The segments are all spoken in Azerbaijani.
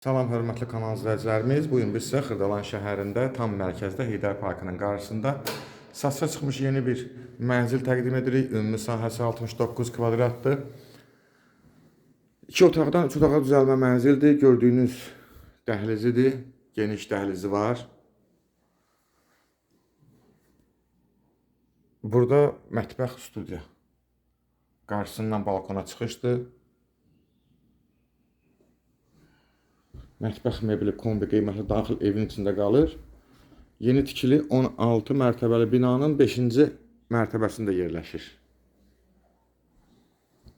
Salam hörmətli kanal izləyicilərimiz. Bu gün biz sizə Xırdalan şəhərində, tam mərkəzdə Heydər Parkının qarşısında satışa çıxmış yeni bir mənzil təqdim edirik. Ümumi sahəsi 69 kvadratdır. 2 otaqdan 3 otağa düzəlmə mənzildir. Gördüyünüz dəhlizidir. Geniş dəhlizi var. Burada mətbəx studiya. Qarşısından balkona çıxışdır. Mətbəx mebeli kombi qiyməti daxil evin içində qalır. Yeni tikili 16 mərtəbəli binanın 5-ci mərtəbəsində yerləşir.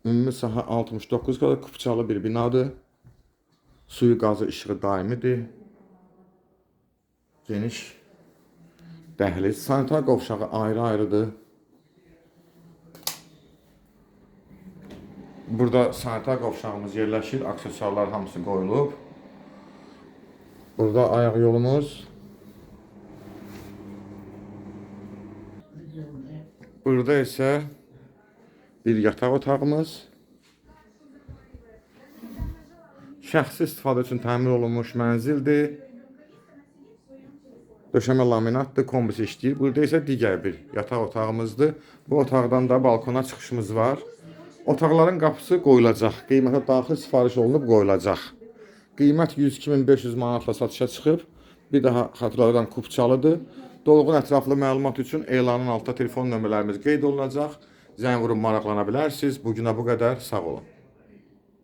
Ümumi sahə 69 kvadrat kupçalı bir binadır. Suyu, qazı, işığı daimidir. Geniş dəhliz, sanitar qovşağı ayrı-ayrıdır. Burada sanitar qovşağımız yerləşir, aksesuarlar hamısı qoyulub. Burada ayaq yolumuz. Burada isə bir yataq otağımız. Şəxsi istifadə üçün təmir olunmuş mənzildir. Döşəmə laminatdır, kombisi işləyir. Burada isə digər bir yataq otağımızdır. Bu otaqdan da balkona çıxışımız var. Otaqların qapısı qoyulacaq. Qiymətə daxil sifariş olunub qoyulacaq. Qiymət 102.500 manatla satışa çıxıb. Bir daha xatırladıram kupçalıdır. Dolğun ətraflı məlumat üçün elanın altında telefon nömrələrimiz qeyd olunacaq. Zəng vurub maraqlana bilərsiniz. Bu günə bu qədər. Sağ olun.